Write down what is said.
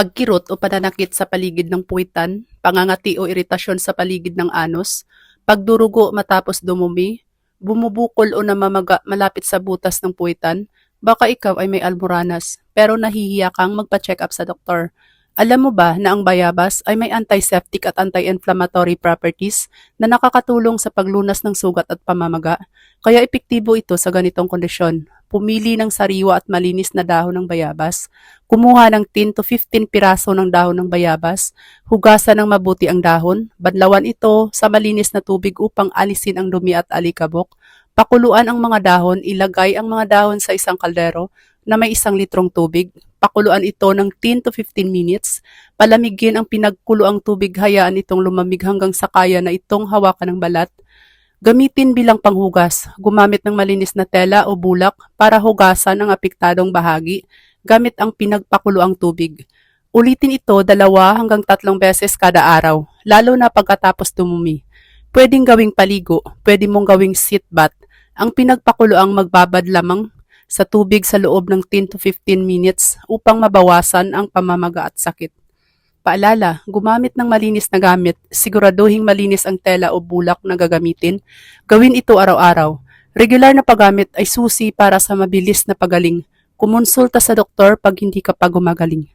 pagkirot o pananakit sa paligid ng puwitan, pangangati o iritasyon sa paligid ng anus, pagdurugo matapos dumumi, bumubukol o namamaga malapit sa butas ng puwitan, baka ikaw ay may almoranas pero nahihiya kang magpa-check up sa doktor. Alam mo ba na ang bayabas ay may antiseptic at anti-inflammatory properties na nakakatulong sa paglunas ng sugat at pamamaga? Kaya epektibo ito sa ganitong kondisyon. Pumili ng sariwa at malinis na dahon ng bayabas. Kumuha ng 10 to 15 piraso ng dahon ng bayabas. Hugasan ng mabuti ang dahon. Badlawan ito sa malinis na tubig upang alisin ang dumi at alikabok. Pakuluan ang mga dahon. Ilagay ang mga dahon sa isang kaldero na may isang litrong tubig. Pakuluan ito ng 10 to 15 minutes. Palamigin ang pinagkuluang tubig. Hayaan itong lumamig hanggang sa kaya na itong hawakan ng balat. Gamitin bilang panghugas. Gumamit ng malinis na tela o bulak para hugasan ang apektadong bahagi gamit ang pinagpakuluang tubig. Ulitin ito dalawa hanggang tatlong beses kada araw, lalo na pagkatapos tumumi. Pwedeng gawing paligo, pwede mong gawing sit bath. Ang pinagpakuloang magbabad lamang sa tubig sa loob ng 10 to 15 minutes upang mabawasan ang pamamaga at sakit. Paalala, gumamit ng malinis na gamit, siguraduhing malinis ang tela o bulak na gagamitin. Gawin ito araw-araw. Regular na paggamit ay susi para sa mabilis na pagaling. Kumonsulta sa doktor pag hindi ka pa gumagaling.